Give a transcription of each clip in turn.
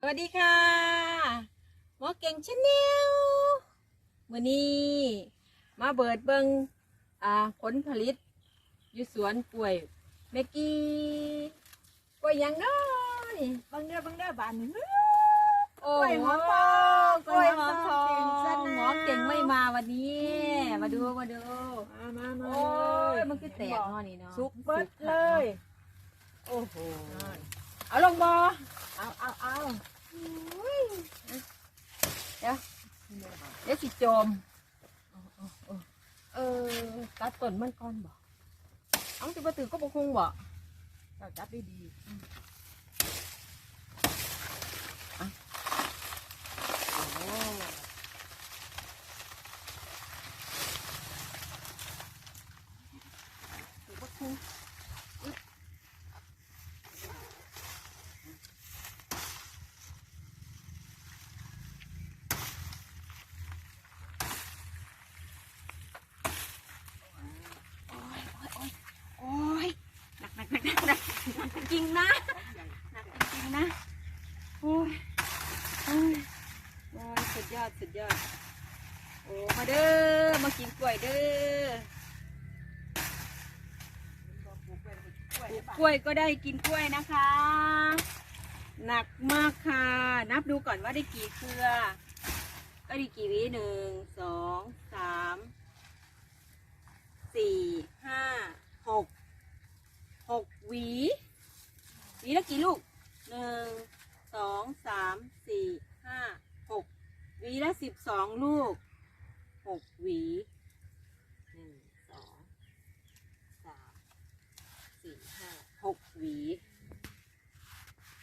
สวัสดีค่ะหมอเก่งชาแนลมื่อนี้มาเบิดเบิงอ่าผลผลิตอยู่สวนกล้วยเมกกี้กล้วยหยังน้อยบางเดือนบางเดือนบานหนึ่งโอ้กล้วยหอมทองกล้วยหอมทอกล้วยหอมทองงหมอเก่งไม่มาวันนี้ มาดูมาดูมามามาโอ้ยมันคือแตกเนาะนี่เนาะสุกเบิดเลย โอ้โหเอาลงบอ เอาเอาเอาเดี๋ยวเดี๋ยวสิโจมเออตัดต้นมันก่อนบ่เอาสิบ่ตื่นก็บ่คงบ่เราจับดีดี โอ้ยหนักหนักหนักหนักหนักหนักจริงนะห นะโอ้ยโอ้ยโอ้ยสุดยอดสุดยอด โอ้มาเด้อมากินกล้วยเด้อปลูกกล้วยก็ได้กินกล้วยนะคะ หนักมากค่ะ นับดูก่อนว่าได้กี่เครือ ก็ได้กี่วีหนึ่งสองสามสี่ห้าหกหกหวีหวีละกี่ลูกหนึ่งสองสามสี่ห้าหกหวีละ สิบสองลูกหกหวีหนึ่งสองสามสี่ห้าหกหวี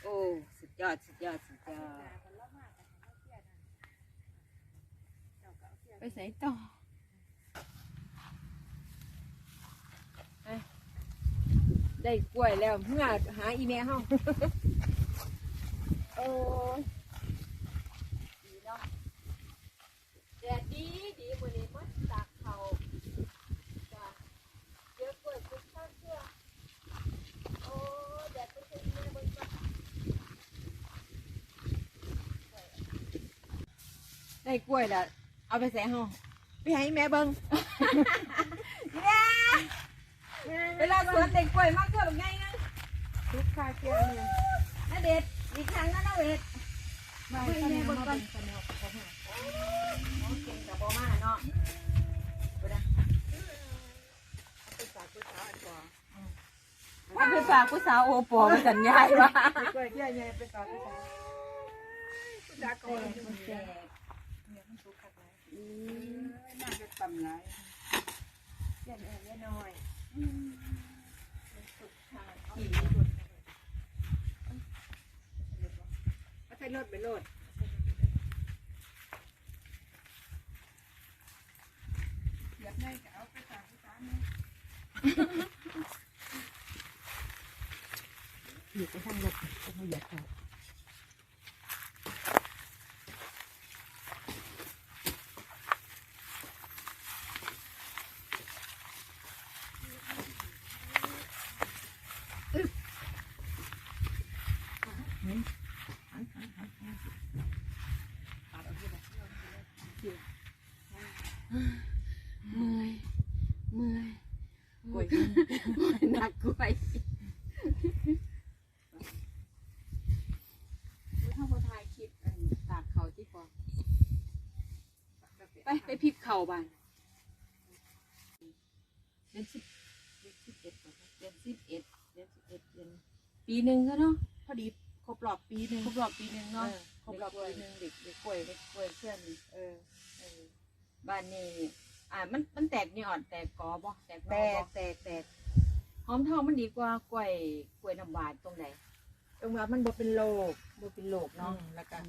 โอ้ สุดยอด สุดยอด สุดยอด ไปใส่ต่อไปได้กล้วยแล้วเมื่อหาอีเมลเฮาโอ้ยดีเนาะ แดดดีดีมื้อนี้มันตากเขาจ้ะเจอกล้วยปุ๊บข้างเสื้อโอ้ยแดดเป็นเป็นแม่เบิ่งจ้ะได้กล้วยแล้วเอาไปใส่ห้องไปให้แม่เบิ้งเวลาสวนเด็กกล้วยมากเท่าไหร่ไงนะทุกคาเกียเนี่ยนาเด็ดอีกครั้งนะนาเวทมาให้ให้แม่แม่เบิ่เบิ้งงก่ก่ออนนเก่งกับบ อมาเนาะไปนะถ้าไปฝากผู้สาวโอปอไปสัญญาณว่าไปกล้วยเกี้ยเนี่ยไปฝากไปฝากจักก่อนเนี่ยมันสุกขัดไหนน่าจะต่ำไหนเกี้ยเนี่ยเนี่ยน้อยเอาใส่รถไปรถอยากได้ก็เอาไปฝากไปฝากเนี่ยอยู่ไปทางรถ จะไม่เหยียบเขา เมื่อยเมื่อย กล้วย หนักกล้วยถ้าพอถ่ายคลิปอันตากเขาที่พอไปไปพริกเข่าบ้านเดือนสิบเดือนสิบเอ็ดก่อนนะเดือนสิบเอ็ดเดือนสิบเอ็ดเดือนปีหนึ่งก็เนาะพอดีครบรอบปีหนึ่งครบรอบปีหนึ่งเนาะเนาะครบรอบปีหนึ่งเด็กเด็กกล้วยเด็กกล้วยเพื่อนนี่เออเออบ้านนี้อ่ามันมันแตกนี่อ่อนแตกกอบ่แตกแตกอกบ่แตกแตก หอมทองมันดีกว่ากล้วยกล้วยน้ำหวานตรงไหนตรงว่ามันบ่เป็นโรคบ่เป็นโรคเนาะเนาะแล้วกัน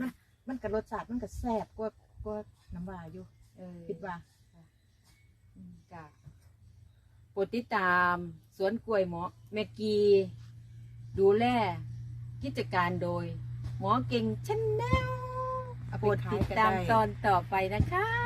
มันมันกับรสชาติมันก็แซ่บกว่ากว่าน้ำวาอยู่เออคิดว่าอืมจ้ะโปรดติดตามสวนกล้วยหมอแมกกีดูแลกิจการโดย หมอเก่งชนแนลเอาโปไปรดขาติยดก็ตามได้ตอนต่อไปนะคะ